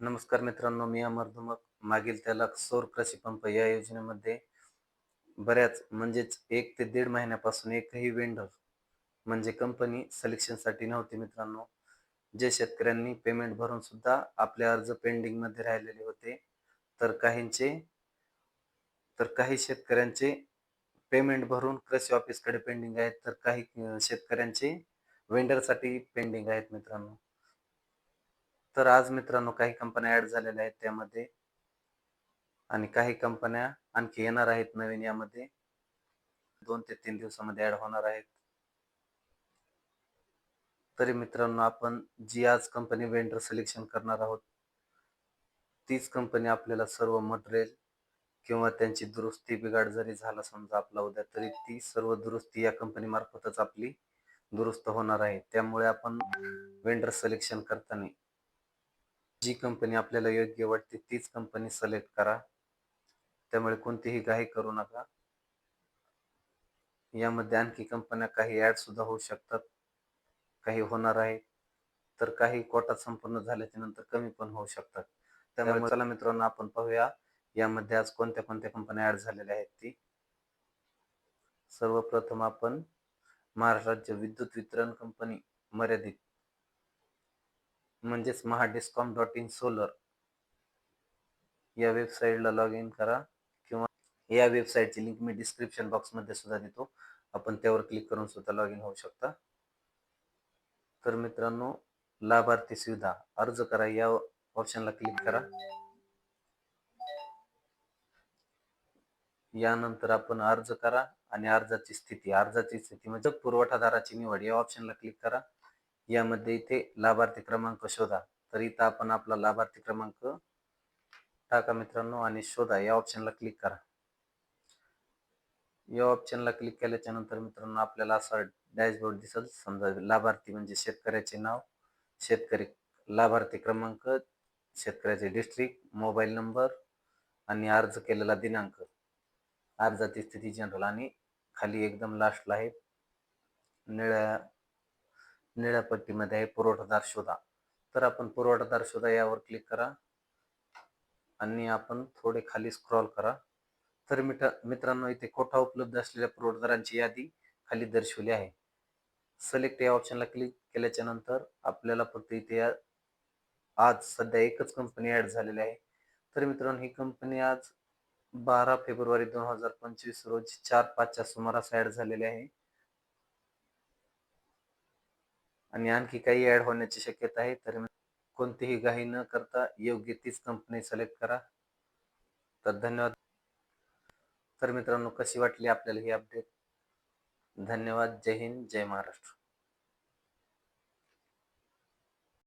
नमस्कार मित्रांनो मी अमर धुमक. मागील त्याला सौर कृषी पंप या योजनेमध्ये बऱ्याच म्हणजेच एक ते दीड महिन्यापासून एकही वेंडर म्हणजे कंपनी सलेक्शनसाठी नव्हती मित्रांनो. जे शेतकऱ्यांनी पेमेंट भरून सुद्धा आपले अर्ज पेंडिंगमध्ये राहिलेले होते. तर काहींचे तर काही शेतकऱ्यांचे पेमेंट भरून कृषी ऑफिसकडे पेंडिंग आहेत. तर काही शेतकऱ्यांचे वेंडरसाठी पेंडिंग आहेत मित्रांनो. तर आज मित्रांनो काही कंपन्या ऍड झालेल्या आहेत त्यामध्ये. आणि काही कंपन्या आणखी येणार आहेत नवीन यामध्ये. दोन ते तीन दिवसामध्ये ऍड होणार आहेत. तरी मित्रांनो आपण जी आज कंपनी वेंडर सिलेक्शन करणार आहोत तीच कंपनी आपल्याला सर्व मटेरियल किंवा त्यांची दुरुस्ती बिघाड जरी झाला समजा आपला उद्या तरी ती सर्व दुरुस्ती या कंपनी मार्फतच आपली दुरुस्त होणार आहे. त्यामुळे आपण वेंडर सिलेक्शन करताना जी कंपनी आपल्याला योग्य वाटते तीच कंपनी सिलेक्ट करा. त्यामुळे कोणतीही घाई करू नका. यामध्ये आणखी कंपन्या काही ऍड सुद्धा होऊ शकतात. काही होणार आहे. तर काही कोटा संपूर्ण झाल्याच्यानंतर कमी पण होऊ शकतात. त्यामुळे चला मित्रांनो आपण पाहूया यामध्ये आज कोणत्या कोणत्या कंपन्या ऍड झालेल्या आहेत ती. सर्वप्रथम आपण महाराष्ट्र राज्य विद्युत वितरण कंपनी मर्यादित म्हणजेच महाडिस्कॉम डॉट इन सोलर. या वेबसाईटला लॉग इन करा किंवा या वेबसाईटची लिंक मी डिस्क्रिप्शन बॉक्समध्ये सुद्धा देतो. आपण त्यावर क्लिक करून सुद्धा लॉग इन होऊ शकता. तर मित्रांनो लाभार्थी सुविधा. अर्ज करा या ऑप्शनला क्लिक करा. यानंतर आपण अर्ज करा आणि अर्जाची स्थिती. अर्जाची स्थिती म्हणजे पुरवठादाराची निवड. या ऑप्शनला क्लिक करा. यामध्ये इथे लाभार्थी क्रमांक शोधा. तर इथं आपण आपला लाभार्थी क्रमांक टाका मित्रांनो आणि शोधा. या ऑप्शनला क्लिक करा. या ऑप्शनला क्लिक केल्याच्यानंतर मित्रांनो आपल्याला असा डॅशबोर्ड दिसल. समजा लाभार्थी म्हणजे शेतकऱ्याचे नाव शेतकरी लाभार्थी क्रमांक शेतकऱ्याचे डिस्ट्रिक्ट मोबाईल नंबर आणि अर्ज केलेला दिनांक. अर्जाची स्थिती जनरल आणि खाली एकदम लास्टला आहे. निळ्या निळ्या पट्टीमध्ये आहे पुरवठादार शोधा. तर आपण पुरवठादार शोधा यावर क्लिक करा. आणि आपण थोडे खाली स्क्रॉल करा. तर मिठ मित्रांनो इथे कोठा उपलब्ध असलेल्या पुरवठादारांची यादी खाली दर्शवली आहे. सिलेक्ट या ऑप्शनला क्लिक केल्याच्यानंतर आपल्याला फक्त इथे आज सध्या एकच कंपनी ऍड झालेली आहे. तर मित्रांनो ही कंपनी आज बारा फेब्रुवारी दोन हजार पंचवीस रोजी चार पाचच्या सुमारास ऍड झालेली आहे. आणि आणखी काही ऍड होण्याची शक्यता आहे तर कोणतीही घाई न करता योग्य तीच कंपनी सिलेक्ट करा. तर धन्यवाद. तर मित्रांनो कशी वाटली आपल्याला ही अपडेट धन्यवाद. जय हिंद. जय महाराष्ट्र.